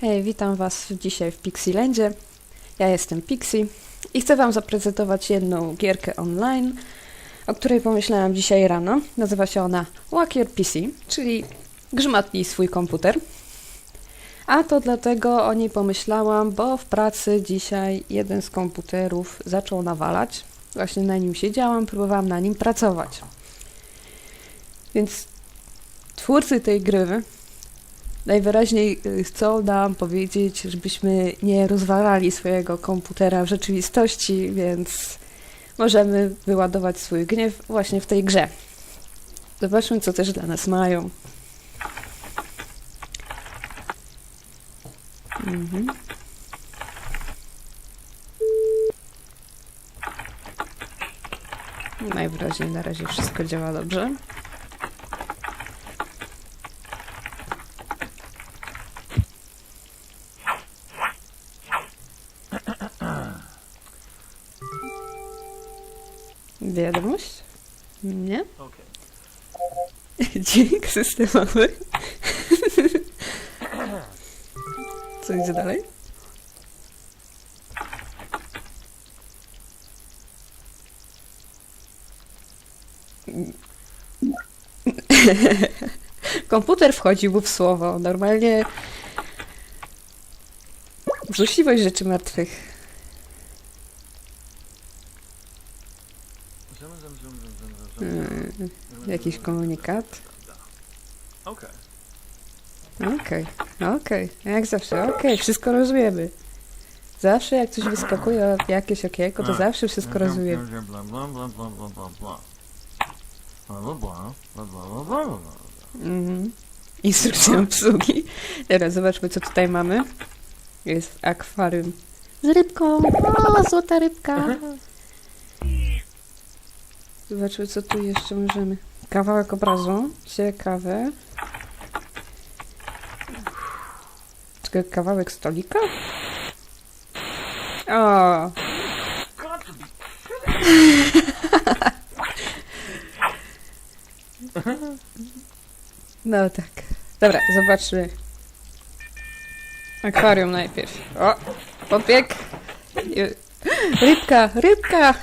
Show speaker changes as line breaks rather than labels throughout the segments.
Hej, witam Was dzisiaj w Pixielandzie. Ja jestem Pixie i chcę Wam zaprezentować jedną gierkę online, o której pomyślałam dzisiaj rano. Nazywa się ona Walkier PC, czyli grzmatnij swój komputer. A to dlatego o niej pomyślałam, bo w pracy dzisiaj jeden z komputerów zaczął nawalać. Właśnie na nim siedziałam, próbowałam na nim pracować. Więc twórcy tej gry najwyraźniej y, chcą nam powiedzieć, żebyśmy nie rozwalali swojego komputera w rzeczywistości, więc możemy wyładować swój gniew właśnie w tej grze. Zobaczmy, co też dla nas mają. Mhm. Najwyraźniej na razie wszystko działa dobrze. Wiadomość? Nie?
Okay.
Dźwięk systemowy. Co idzie dalej? Komputer wchodził w słowo. Normalnie złośliwość rzeczy martwych.
Zoom.
jakiś komunikat.
Okay.
Okej, okej, jak zawsze, okej, wszystko rozumiemy. Zawsze jak coś wyskakuje jakieś okienko, to zawsze wszystko rozumiemy.
Bla, bla, bla, bla, bla, bla, bla, bla. Bla, bla, bla, bla, bla, bla, bla, bla.
Mhm. Instrukcja obsługi. Teraz zobaczmy, co tutaj mamy. Jest akwarium z rybką. O, złota rybka. Zobaczmy, co tu jeszcze możemy. Kawałek obrazu. Ciekawe. Tylko kawałek stolika? O, No tak. Dobra, zobaczmy. Akwarium najpierw. O, popiek. I- Rybka, rybka!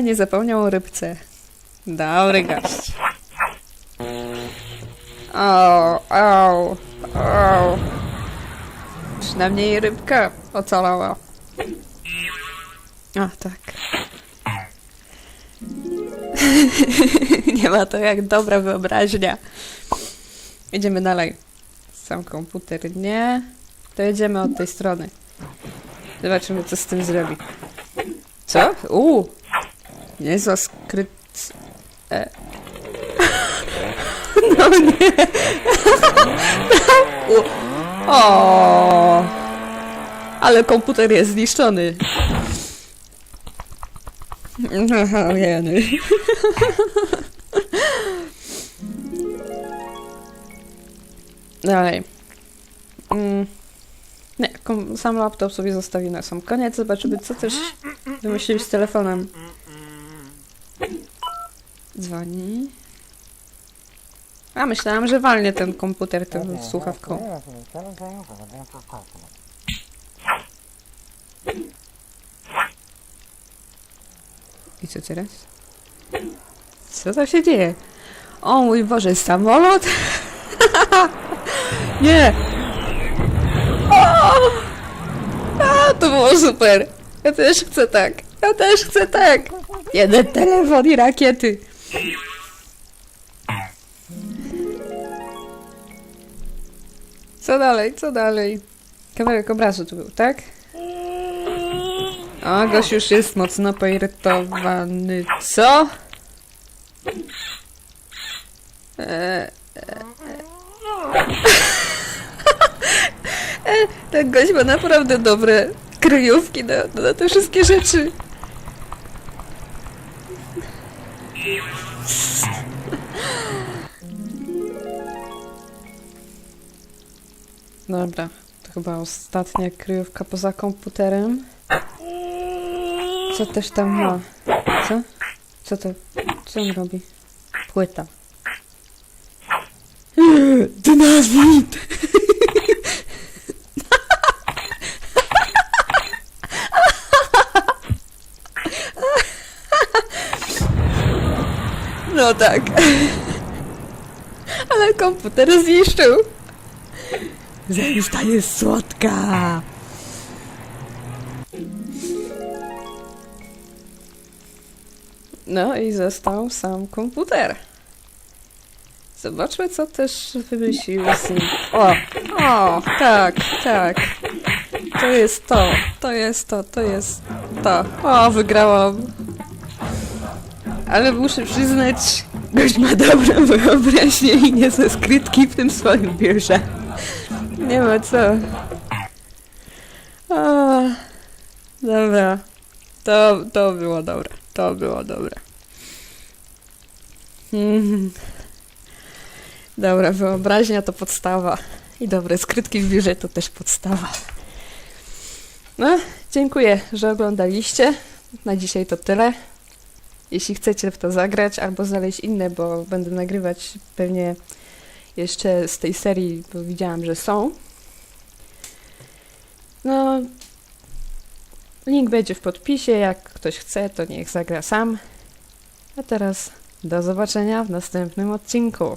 Nie zapomniał o rybce. Dobry gość. O, o, o. Przynajmniej rybka ocalała. A, tak. Nie ma to jak dobra wyobraźnia. Idziemy dalej. Sam komputer nie. To jedziemy od tej strony. Zobaczymy, co z tym zrobi. Co? Uuu! Niezła skryt... E. No nie! O! Ale komputer jest zniszczony. Jeny. Dalej. Mm. Nie, sam laptop sobie zostawi na sam koniec. Zobaczymy, co też wymyślili z telefonem. Dzwoni. A, myślałam, że walnie ten komputer tą słuchawką. I co teraz? Co tam się dzieje? O mój Boże, samolot? Nie! O! A, to było super! Ja też chcę tak! Ja też chcę tak! Jeden telefon i rakiety! Co dalej? Co dalej? Kawałek obrazu tu był, tak? O, gość już jest mocno poirytowany. Co? E, e, e, ten gość ma naprawdę dobre kryjówki na, na te wszystkie rzeczy. Dobra, to chyba ostatnia kryjówka poza komputerem. Co też tam ma? Co? Co to? Co on robi? Płyta. Dynamit! O tak. Ale komputer zniszczył. Zemsta jest słodka. No i został sam komputer. Zobaczmy, co też wymyślił. O, o, tak, tak. To jest to, to jest to, to jest to. O, wygrałam. Ale muszę przyznać, gość ma dobrą wyobraźnię i nie ze skrytki w tym swoim biurze. Nie ma co. O, dobra. To, to było dobre. To było dobre. Mhm. Dobra, wyobraźnia to podstawa. I dobre skrytki w biurze to też podstawa. No, dziękuję, że oglądaliście. Na dzisiaj to tyle. Jeśli chcecie w to zagrać albo znaleźć inne, bo będę nagrywać pewnie jeszcze z tej serii, bo widziałam, że są. No, link będzie w podpisie. Jak ktoś chce, to niech zagra sam. A teraz do zobaczenia w następnym odcinku.